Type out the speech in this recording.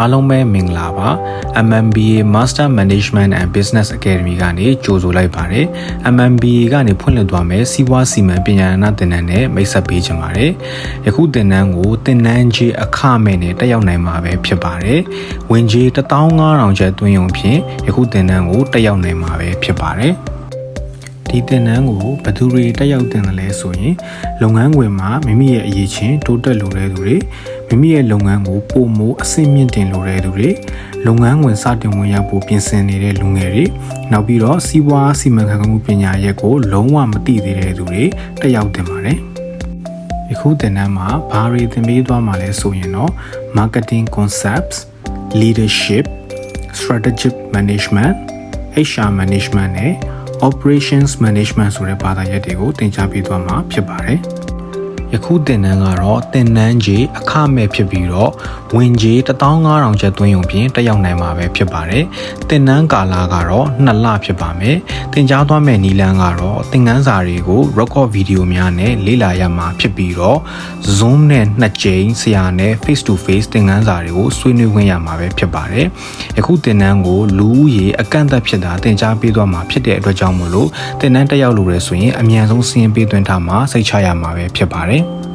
အားလုံးပဲမင်္ဂလာပါ MMBA Master Management and Business Academy ကနေကြိုဆိုလိုက်ပါတယ် MMBA ကနေဖွင့်လှစ်သွားမယ်စီးပွားစီမံပညာနာသင်တန်းနဲ့မိတ်ဆက်ပေးချင်ပါတယ်ယခုသင်တန်းကိုသင်တန်းကြီးအခမဲ့နဲ့တက်ရောက်နိုင်မှာပဲဖြစ်ပါတယ်ဝင်ကြီး15000ကျပ်သွင်းရုံဖြင့်ယခုသင်တန်းကိုတက်ရောက်နိုင်မှာပဲဖြစ်ပါတယ်ဒီသင်တန်းကိုဘယ်သူတွေတက်ရောက်တင်တယ်လဲဆိုရင်လုပ်ငန်းခွင်မှာမိမိရဲ့အရေးချင်းတိုးတက်လိုတဲ့သူတွေ မိမိရဲ့လုပ်ငန်းကိုပုံမိုးအဆင့်မြင့်တင်လိုတဲ့သူတွေလုပ်ငန်းဝင်စတင်ဝင်ရောက်ဖို့ပြင်ဆင်နေတဲ့လူငယ်တွေနောက်ပြီးတော့စီးပွားစီမံခန့်ခွဲမှုပညာရပ်ကိုလုံးဝမသိသေးတဲ့သူတွေတက်ရောက်တင်ပါတယ်ယခုသင်တန်းမှာဘာတွေသင်ပေးသွားမှာလဲဆိုရင်တော့ marketing concepts leadership strategic management HR management နဲ့ operations management ဆိုတဲ့ဘာသာရပ်တွေကိုသင်ကြားပေးသွားမှာဖြစ်ပါတယ်။ ယခုသင်တန်းကတော့သင်တန်းကြီးအခမဲ့ဖြစ်ပြီးတော့ဝင်ကြီး15000ကျပ်သွင်းရုံဖြင့်တက်ရောက်နိုင်မှာပဲဖြစ်ပါတယ်။သင်တန်းကာလကတော့2လဖြစ်ပါမယ်။သင်ကြားသွားမယ့်နည်းလမ်းကတော့သင်ခန်းစာတွေကို record video များနဲ့လေ့လာရမှာဖြစ်ပြီးတော့ Zoom နဲ့နှစ်ကြိမ်ဆရာနဲ့ face to face သင်ခန်းစာတွေကိုဆွေးနွေးခွင့်ရမှာပဲဖြစ်ပါတယ်။ယခုသင်တန်းကိုလူဦးရေအကန့်အသတ်ဖြစ်တာသင်ကြားပေးသွားမှာဖြစ်တဲ့အတွက်ကြောင့်မို့လို့သင်တန်းတက်ရောက်လို့ရဆိုရင်အမြန်ဆုံးစီးရင်ပေးသွင်းထားမှာစိတ်ချရမှာပဲဖြစ်ပါတယ် Okay